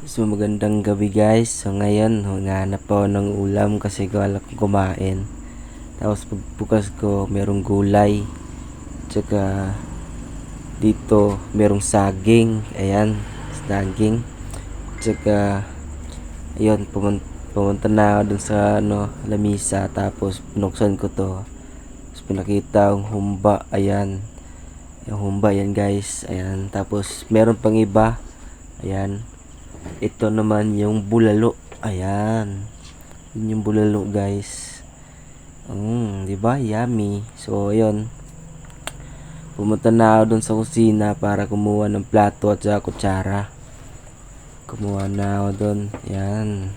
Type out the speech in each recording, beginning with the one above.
So magandang gabi guys. So ngayon, hanap po ng ulam kasi wala kong kumain. Tapos pagbukas ko, merong gulay. Tsaka dito, merong saging. Ayan, saging. Tsaka, ayun, pumunta, pumunta na ako dun sa ano, lamisa. Tapos pinuksan ko to. Tapos pinakita ang humba. Ayan. Yung humba yan guys. Ayan. Tapos meron pang iba. Ayan. Ito naman yung bulalo. Ayan. Yun yung bulalo, guys. Mm, 'di ba? Yummy. So, ayun. Pumunta na ako dun sa kusina para kumuha ng plato at saka kutsara. Kumuha na ako dun. Ayan.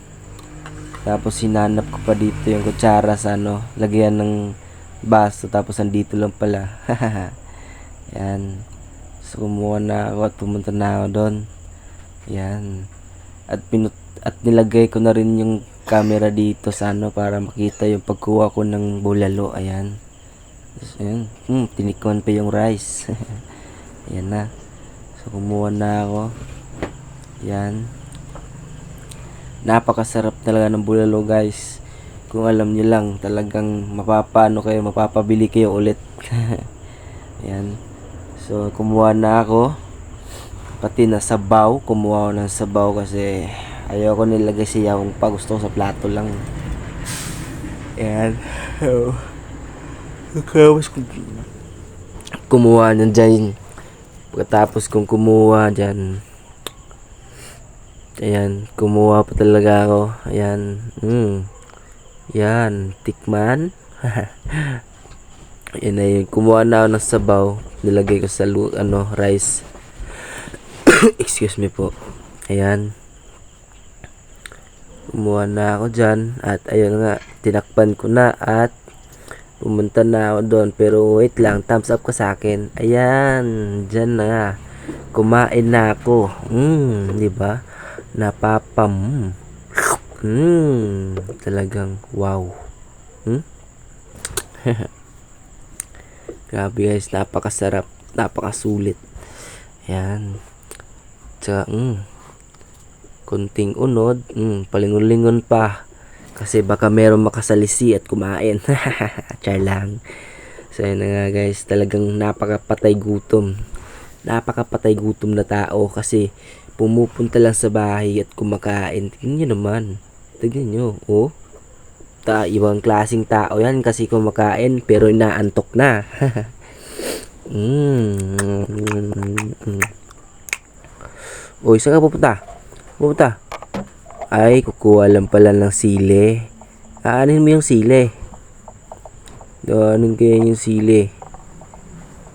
Tapos sinanap ko pa dito yung kutsara sa ano, lagyan ng baso tapos andito lang pala. Ayan. So kumuha na ako at pumunta na ako doon. Yan. At pinut at nilagay ko na rin yung camera dito sa ano para makita yung pagkuha ko ng bulalo. Ayan. So, ayan. Hmm, tinikman pa yung rice. ayan na. So, kumuha na ako. Yan. Napakasarap talaga ng bulalo guys. Kung alam nyo lang, talagang mapapano kayo, mapapabili kayo ulit. Ayan. So, kumuha na ako pati na sabaw kumuha ako ng sabaw kasi ayoko nilagay siya kung pa gusto ko sa plato lang. Yan tapos kumuha nyan dyan. Pagkatapos kong kumuha dyan ayan kumuha pa talaga ako. Ayan mm. yan tikman. Yan na yun. Kumuha na ako ng sabaw. Nilagay ko sa ano rice excuse me po. Ayan. Kumuha na ako dyan at ayun nga tinakpan ko na at pumunta na ako doon. Pero wait lang thumbs up ka sa akin. Ayan dyan na. Nga kumain na ako. Mm, di ba? Napapam. Mm, talagang wow. Hmm? grabe guys napakasarap napakasulit. Ayan Tsaka, mm, konting unod, mm, palingon-lingon pa. Kasi baka meron makasalisi at kumain. Char lang. So, yun na nga guys, talagang napakapatay gutom. Napakapatay gutom na tao kasi pumupunta lang sa bahay at kumakain. Tingnan nyo naman. Tingnan nyo, oh. Ta, ibang klasing tao yan kasi kumakain pero inaantok na. mm. Uy, saan ka pupunta? Pupunta? Ay, kukuha lang pala ng sili. Aanin mo yung sili. Daanin kaya yung sili.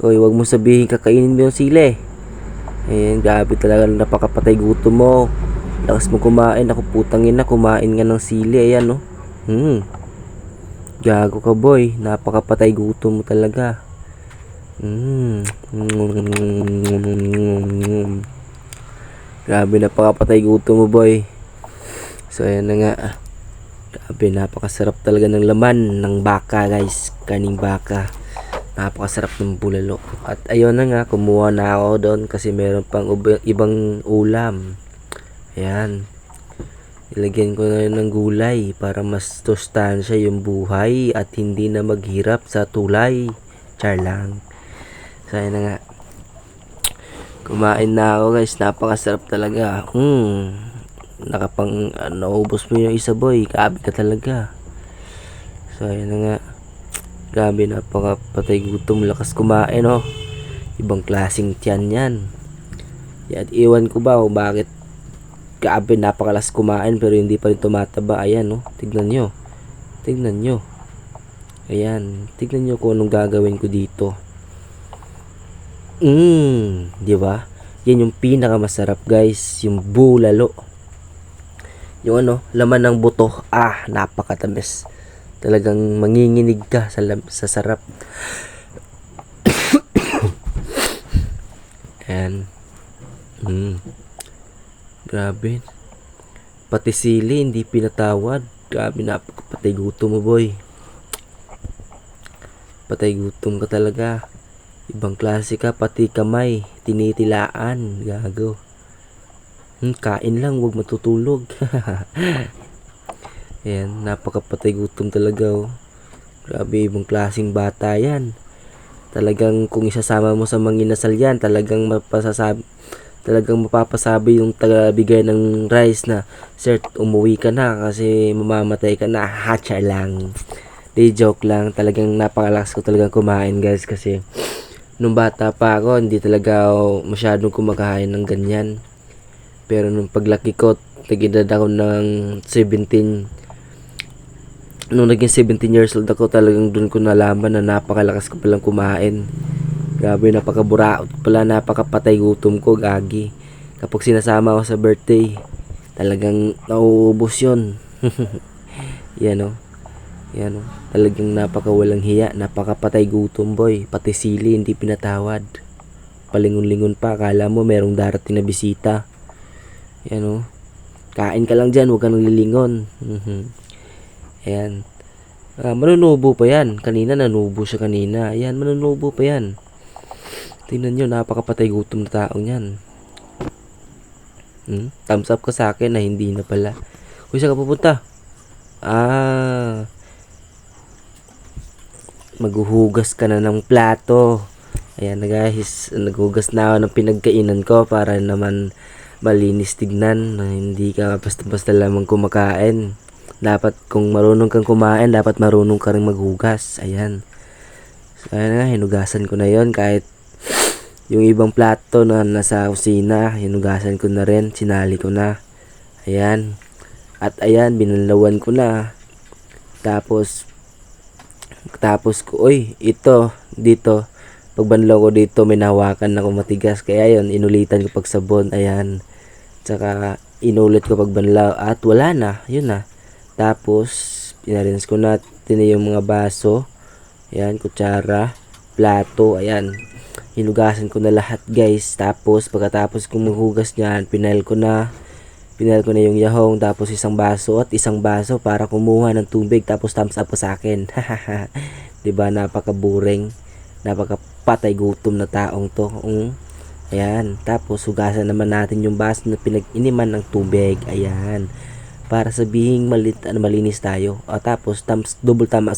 Uy, wag mo sabihin kakainin mo yung sili. Ayan, grabe talaga napakapatay gutom mo. Lakas mo kumain. Ako putangin na kumain nga ng sili. Ayan, no. Hmm. Gago ka, boy. Napakapatay gutom mo talaga. Hmm. Grabe napakapatay gutom mo boy. So ayan na nga. Grabe napakasarap talaga ng laman ng baka guys. Kaning baka. Napakasarap ng bulalo. At ayun na nga kumuha na ako doon kasi meron pang ibang ulam. Ayan. Ilagyan ko na rin ng gulay para mas sustansya yung buhay at hindi na maghirap sa tulay. Char lang. So ayan na nga. Kumain na ako guys, napakasarap talaga. Hmm. Nakapang uh, naubos mo yung isa boy, grabe ka talaga. So ayun na nga. Grabe napakapatay gutom, lakas kumain oh. Ibang klaseng tiyan yan. At iwan ko ba o bakit grabe napakalas kumain pero hindi pa rin tumataba. Ayan oh, tignan nyo. Tignan nyo. Ayan, tignan nyo kung anong gagawin ko dito. Mmm, di ba? Yan yung pinakamasarap, guys, yung bulalo. Yung ano, laman ng buto. Ah, napakatamis. Talagang manginginig ka sa, sa sarap. And, mm, grabe. Pati sili, hindi pinatawad. Grabe, napakapatay gutom mo, boy. Patay gutom ka talaga. Ibang klase ka, pati kamay, tinitilaan, gago. Hmm, kain lang, huwag matutulog. Ayan, napakapatay gutom talaga oh. Grabe, ibang klaseng bata yan. Talagang kung isasama mo sa mga inasal yan, talagang mapasasabi, talagang mapapasabi yung tagabigay ng rice na, Sir, umuwi ka na kasi mamamatay ka na. Hatcha lang. Di joke lang. Talagang napakalakas ko talagang kumain guys kasi nung bata pa ako, hindi talaga ako masyadong kumakain ng ganyan. Pero nung paglaki ko, nagedad ako ng 17 nung naging 17 years old ako talagang dun ko nalaman na napakalakas ko palang kumain. Grabe napakaburaot pala napakapatay gutom ko gagi. Kapag sinasama ako sa birthday talagang nauubos yun. Yan o yan o talagang napakawalang hiya napakapatay gutom boy pati sili hindi pinatawad palingon-lingon pa akala mo merong darating na bisita yan o kain ka lang dyan huwag kang lilingon Mhm. Ayan. Ah, manunubo pa yan. Kanina nanubo siya kanina. Ayan, manunubo pa yan. Tingnan nyo, napakapatay gutom na taong yan. Hmm? Thumbs up ka sa akin na hindi na pala. Kung saan ka pupunta? Ah. Maghuhugas ka na ng plato. Ayan na guys, naghugas na ako ng pinagkainan ko para naman malinis tignan na hindi ka basta-basta lamang kumakain dapat kung marunong kang kumain, dapat marunong ka rin maghugas. Ayan. So, ayan na, hinugasan ko na yon kahit yung ibang plato na nasa kusina, hinugasan ko na rin, sinali ko na. Ayan. At ayan, binalawan ko na. Tapos, tapos ko, uy, ito, dito, pag banlaw ko dito, may nahawakan ako matigas. Kaya yon inulitan ko pag sabon. Ayan. Tsaka, inulit ko pag banlaw. At wala na, yun na. Tapos, pinarins ko natin yung mga baso. Ayan, kutsara, plato, ayan. Hinugasan ko na lahat guys. Tapos, pagkatapos kong maghugas niyan, pinail ko na. Pinail ko na yung yahong, tapos isang baso at isang baso para kumuha ng tubig. Tapos thumbs up po sa akin. 'Di ba napaka-boring. Napakapatay gutom na taong to. Mm. Ayan, tapos hugasan naman natin yung baso na pinag-iniman ng tubig. Ayan para sabihing malit, ano, malinis tayo. O, tapos, thumbs, double tama